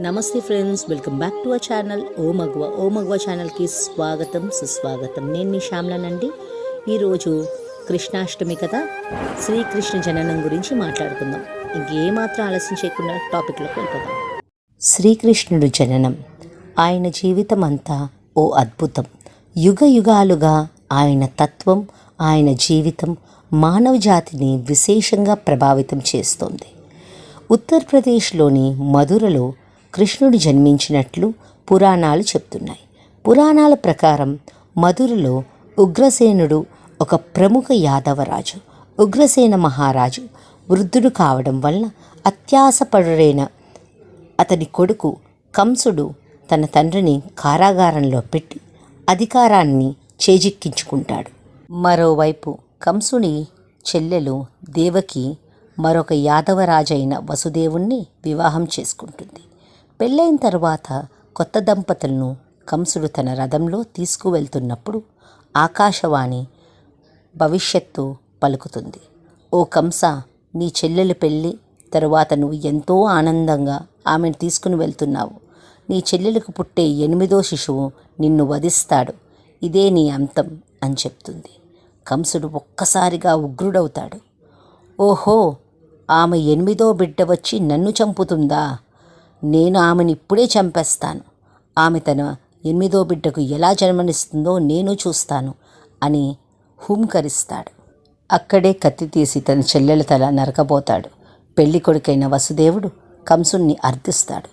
నమస్తే friends welcome back to our channel. O Maguva O Maguva ఛానల్కి స్వాగతం సుస్వాగతం. నేను మీ శ్యామ్లనండి ఈరోజు కృష్ణాష్టమి కదా శ్రీకృష్ణ జననం గురించి మాట్లాడుకుందాం. ఇంకేమాత్రం ఆలస్యం చేయకుండా టాపిక్లోకి వెళ్ళిపోదాం. శ్రీకృష్ణుడు జననం. ఆయన జీవితం అంతా ఓ అద్భుతం. యుగ యుగాలుగా ఆయన తత్వం ఆయన జీవితం మానవ జాతిని విశేషంగా ప్రభావితం చేస్తోంది. ఉత్తరప్రదేశ్లోని మధురలో కృష్ణుడు జన్మించినట్లు పురాణాలు చెప్తున్నాయి. పురాణాల ప్రకారం మధురలో ఉగ్రసేనుడు ఒక ప్రముఖ యాదవరాజు ఉగ్రసేన మహారాజు వృద్ధుడు కావడం వలన అత్యాసపరుడైన అతని కొడుకు కంసుడు తన తండ్రిని కారాగారంలో పెట్టి అధికారాన్ని చేజిక్కించుకుంటాడు. మరోవైపు కంసుని చెల్లెలు దేవకి మరొక యాదవరాజైన వసుదేవుణ్ణి వివాహం చేసుకుంటుంది. పెళ్ళైన తర్వాత కొత్త దంపతులను కంసుడు తన రథంలో తీసుకువెళ్తున్నప్పుడు ఆకాశవాణి భవిష్యత్తు పలుకుతుంది. ఓ కంస నీ చెల్లెలు పెళ్ళి తరువాత నువ్వు ఎంతో ఆనందంగా ఆమెను తీసుకుని వెళ్తున్నావు. నీ చెల్లెలకు పుట్టే ఎనిమిదో శిశువు నిన్ను వధిస్తాడు. ఇదే నీ అంతం అని చెప్తుంది. కంసుడు ఒక్కసారిగా ఉగ్రుడవుతాడు. ఓహో ఆమె ఎనిమిదో బిడ్డ వచ్చి నన్ను చంపుతుందా? నేను ఆమెను ఇప్పుడే చంపేస్తాను. ఆమె తన ఎనిమిదో బిడ్డకు ఎలా జన్మనిస్తుందో నేను చూస్తాను అని హుంకరిస్తాడు. అక్కడే కత్తి తీసి తన చెల్లెల తల నరకబోతాడు. పెళ్ళి కొడుకైన వసుదేవుడు కంసుణ్ణి అర్థిస్తాడు.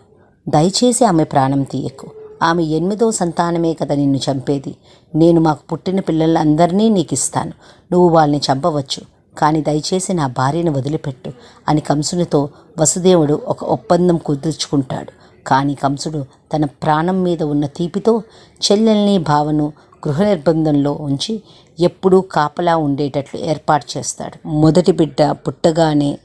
దయచేసి ఆమె ప్రాణం తీయకు. ఆమె ఎనిమిదో సంతానమే కదా నిన్ను చంపేది. నేను మాకు పుట్టిన పిల్లలందరినీ నీకు ఇస్తాను నువ్వు వాళ్ళని చంపవచ్చు. కానీ దయచేసి నా భార్యను వదిలిపెట్టు అని కంసునితో వసుదేవుడు ఒక ఒప్పందం కుదుర్చుకుంటాడు. కానీ కంసుడు తన ప్రాణం మీద ఉన్న తీపితో చెల్లెల్ని భావను గృహ నిర్బంధంలో ఉంచి ఎప్పుడూ కాపలా ఉండేటట్లు ఏర్పాటు చేస్తాడు. మొదటి బిడ్డ పుట్టగానే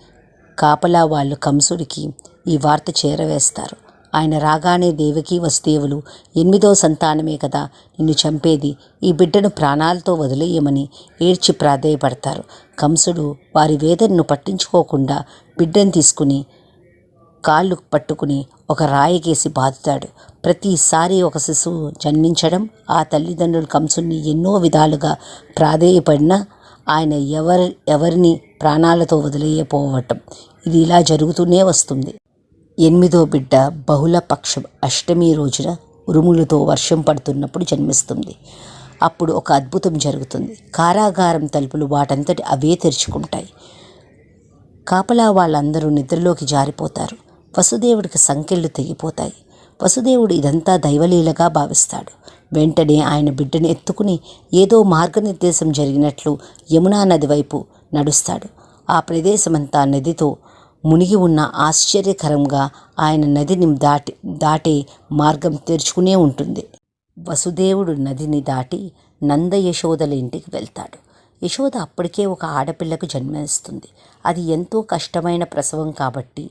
కాపలా వాళ్ళు కంసుడికి ఈ వార్త చేరవేస్తారు. ఆయన రాగానే దేవకి వసుదేవులు ఎనిమిదో సంతానమే కదా నిన్ను చంపేది. ఈ బిడ్డను ప్రాణాలతో వదిలేయమని ఏడ్చి ప్రాధేయపడతారు. కంసుడు వారి వేదనను పట్టించుకోకుండా బిడ్డను తీసుకుని కాళ్ళు పట్టుకుని ఒక రాయికేసి బాదుతాడు. ప్రతిసారి ఒక శిశువు జన్మించడం ఆ తల్లిదండ్రులు కంసుని ఎన్నో విధాలుగా ప్రాధేయపడినా ఆయన ఎవరి ఎవరిని ప్రాణాలతో వదిలేయపోవటం. ఇది ఇలా జరుగుతూనే వస్తుంది. ఎనిమిదో బిడ్డ బహుళ పక్షం అష్టమి రోజున ఉరుములతో వర్షం పడుతున్నప్పుడు జన్మిస్తుంది. అప్పుడు ఒక అద్భుతం జరుగుతుంది. కారాగారం తలుపులు వాటంతటి అవే తెరుచుకుంటాయి. కాపలా వాళ్ళందరూ నిద్రలోకి జారిపోతారు. వసుదేవుడికి సంకెళ్ళు తెగిపోతాయి. వసుదేవుడు ఇదంతా దైవలీలగా భావిస్తాడు. వెంటనే ఆయన బిడ్డను ఎత్తుకుని ఏదో మార్గనిర్దేశం జరిగినట్లు యమునా నది వైపు నడుస్తాడు. ఆ ప్రదేశమంతా నదితో మునిగి ఉన్న ఆశ్చర్యకరంగా ఆయన నదిని దాటి దాటే మార్గం తెరుచుకునే ఉంటుంది. వసుదేవుడు నదిని దాటి నంద యశోదల ఇంటికి వెళ్తాడు. యశోద అప్పటికే ఒక ఆడపిల్లకు జన్మనిస్తుంది. అది ఎంతో కష్టమైన ప్రసవం కాబట్టి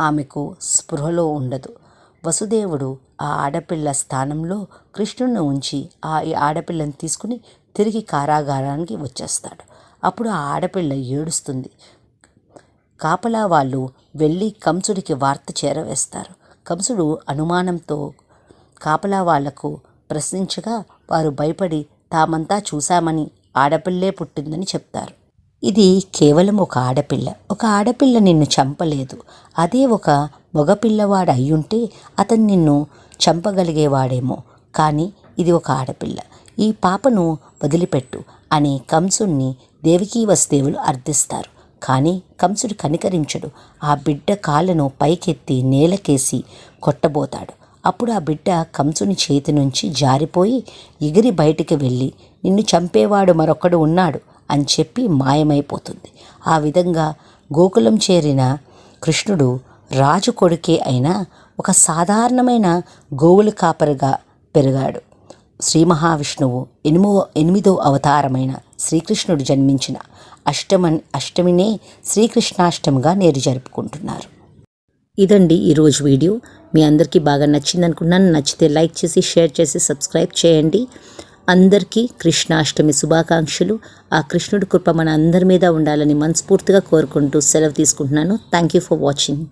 ఆమెకు స్పృహలో ఉండదు. వసుదేవుడు ఆ ఆడపిల్ల స్థానంలో కృష్ణుని ఉంచి ఆ ఆడపిల్లని తీసుకుని తిరిగి కారాగారానికి వచ్చేస్తాడు. అప్పుడు ఆ ఆడపిల్ల ఏడుస్తుంది. కాపలా వాళ్ళు వెళ్ళి కంసుడికి వార్త చేరవేస్తారు. కంసుడు అనుమానంతో కాపలా వాళ్ళకు ప్రశ్నించగా వారు భయపడి తామంతా చూశామని ఆడపిల్లే పుట్టిందని చెప్తారు. ఇది కేవలం ఒక ఆడపిల్ల. ఒక ఆడపిల్ల నిన్ను చంపలేదు. అదే ఒక మగపిల్లవాడు అయ్యుంటే అతను నిన్ను చంపగలిగేవాడేమో. కానీ ఇది ఒక ఆడపిల్ల. ఈ పాపను వదిలిపెట్టు అని కంసుణ్ణి దేవికీ వసుదేవులు అర్థిస్తారు. కానీ కంసుడు కనికరించడు. ఆ బిడ్డ కాళ్ళను పైకెత్తి నేలకేసి కొట్టబోతాడు. అప్పుడు ఆ బిడ్డ కంసుని చేతి నుంచి జారిపోయి ఎగిరి బయటికి వెళ్ళి నిన్ను చంపేవాడు మరొకడు ఉన్నాడు అని చెప్పి మాయమైపోతుంది. ఆ విధంగా గోకులం చేరిన కృష్ణుడు రాజు కొడుకే అయినా ఒక సాధారణమైన గోవుల కాపరిగా పెరిగాడు. శ్రీ మహావిష్ణువు ఎనిమో ఎనిమిదో అవతారమైన శ్రీకృష్ణుడు జన్మించిన అష్టమ అష్టమినే శ్రీకృష్ణాష్టమిగా నేరు జరుపుకుంటున్నారు. ఇదండి ఈరోజు వీడియో. మీ అందరికీ బాగా నచ్చింది అనుకున్నాను నచ్చితే లైక్ చేసి షేర్ చేసి సబ్స్క్రైబ్ చేయండి. అందరికీ కృష్ణాష్టమి శుభాకాంక్షలు. ఆ కృష్ణుడి కృప మన అందరి మీద ఉండాలని మనస్ఫూర్తిగా కోరుకుంటూ సెలవు తీసుకుంటున్నాను. Thank you for watching.